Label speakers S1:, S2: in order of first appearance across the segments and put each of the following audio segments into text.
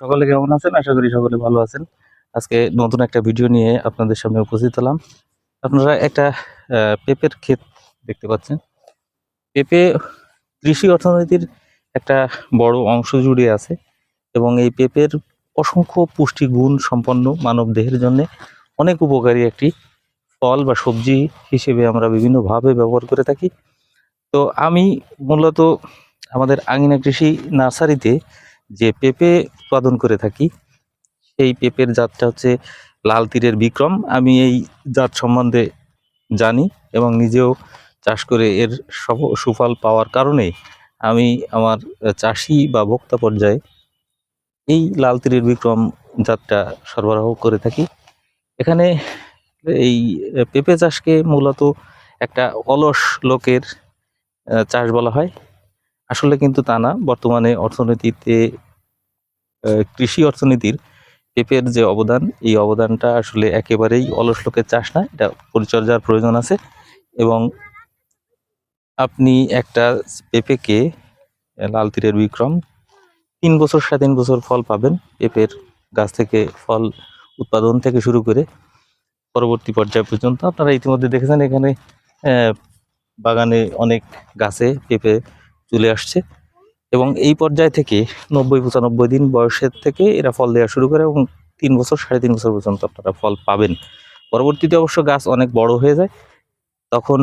S1: সকলে কেমন আছেন? আশা করি সকলে ভালো আছেন। আজকে নতুন একটা ভিডিও নিয়ে আপনাদের সামনে উপস্থিত হলাম। আপনারা একটা পেঁপের ক্ষেত দেখতে পাচ্ছেন। পেঁপে কৃষি অর্থনীতির একটা বড় অংশ জুড়ে আছে এবং এই পেঁপের অসংখ্য পুষ্টি গুণ সম্পন্ন মানব দেহের জন্য অনেক উপকারী একটি ফল বা সবজি হিসেবে আমরা বিভিন্নভাবে ব্যবহার করে থাকি। তো আমি মূলত আমাদের আঙিনা কৃষি নার্সারিতে যে পেঁপে উৎপাদন করে থাকি, সেই পেঁপের জাতটা হচ্ছে লাল তীরের বিক্রম। আমি এই জাত সম্বন্ধে জানি এবং নিজেও চাষ করে এর সফ- সুফল পাওয়ার কারণে আমি আমার চাষি বা ভোক্তা পর্যায়ে এই লাল তীরের বিক্রম জাতটা সরবরাহ করে থাকি। এখানে এই পেঁপে চাষকে মূলত একটা অলস লোকের চাষ বলা হয়। আসলে কিন্তু তা না। বর্তমানে অর্থনীতিতে কৃষি অর্থনীতির পেঁপের যে অবদান, এই অবদানটা আসলে একেবারেই অলস লোকের চাষ না, এটা পরিচর্যার প্রয়োজন আছে এবং আপনি একটা পেঁপেকে লাল তীরের বিক্রম, তিন বছর, সাড়ে তিন বছর ফল পাবেন, পেঁপের গাছ থেকে ফল উৎপাদন থেকে শুরু করে পরবর্তী পর্যায় পর্যন্ত। আপনারা ইতিমধ্যে দেখেছেন এখানে বাগানে অনেক গাছে পেঁপে চলে আসছে। এবং এই পর্যায় থেকে নব্বই, পঁচানব্বই দিন বয়সের থেকে এরা ফল দেওয়া শুরু করে এবং তিন বছর, সাড়ে তিন বছর পর্যন্ত আপনারা ফল পাবেন। পরবর্তীতে অবশ্য গাছ অনেক বড় হয়ে যায়। তখন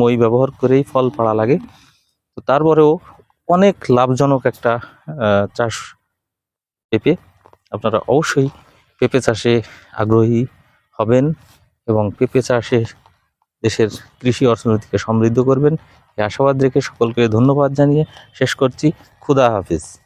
S1: মই ব্যবহার করেই ফল পাড়া লাগে। তো তারপরেও অনেক লাভজনক একটা চাষ পেঁপে। আপনারা অবশ্যই পেঁপে চাষে আগ্রহী হবেন এবং পেঁপে চাষে দেশের কৃষি অর্থনীতিকে সমৃদ্ধ করবেন। এই আশাবাদ রেখে সকলকে ধন্যবাদ জানিয়ে শেষ করছি। খুদা হাফিজ।